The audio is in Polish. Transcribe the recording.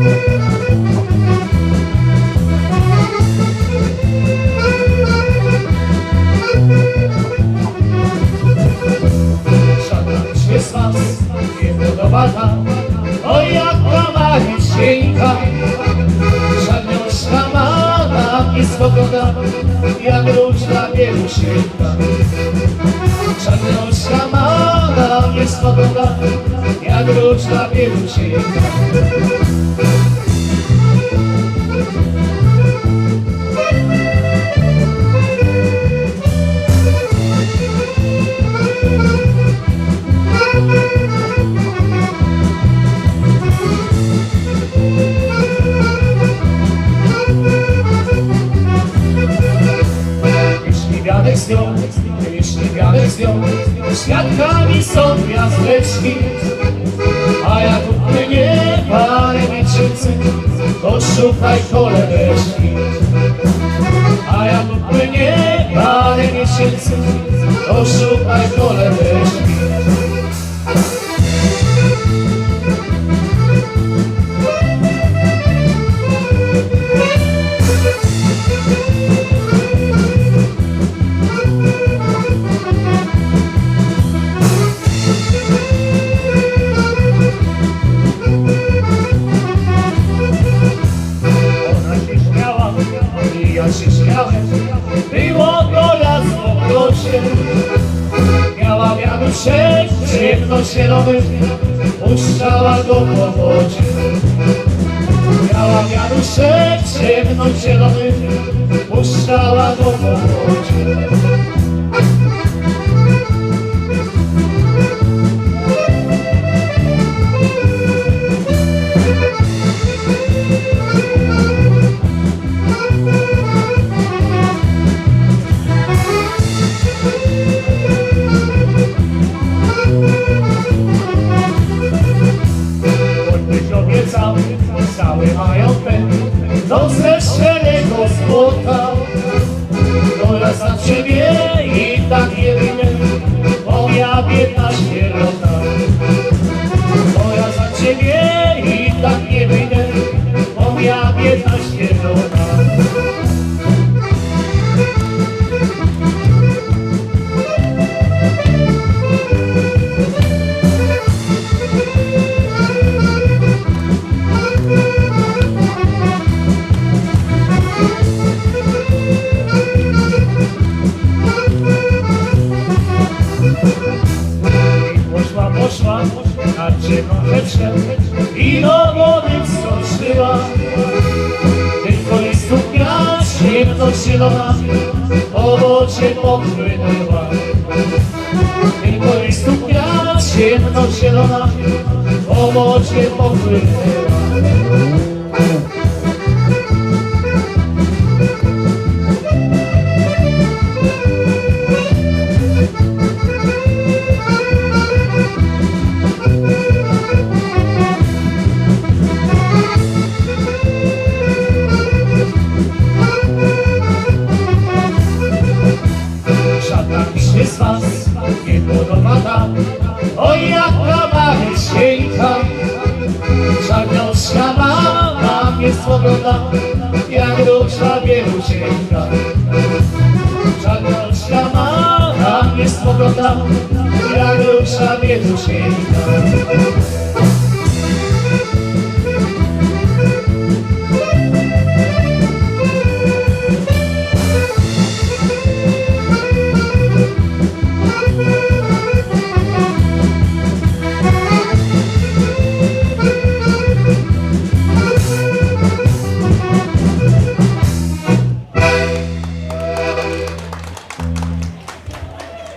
Żadna się z was nie podoba ta, o jak malicieńka. Żadna szamana i spogoda, jak różna bielusieńka. Żadna szamana swobodna, jak ruczna piłczyca. Jeśli wianek wianek zdjął, świadkami są gwiazdeczki. A jak upłynie parę miesięcy, to szukaj koledeczki. A jak upłynie parę miesięcy, to szukaj koledeczki. Miała wianuszek ciemno-zielony, puszczała go po wodzie. Miała wianuszek ciemno-zielony, puszczała go po wodzie. Ciebie i tak nie wyjdę, bo ja biedna sierota. To ja za ciebie i tak nie wyjdę, bo ja biedna sierota. I do wody wskoczyła. Tylko listów grać, ciemno-zielona, po wodzie popłynęła. Tylko listów grać, ciemno-zielona, po wodzie popłynęła. Szamana mnie spogląda, jak różna bielusieńka. Żadna szamana mnie spogląda, jak różna bielusieńka.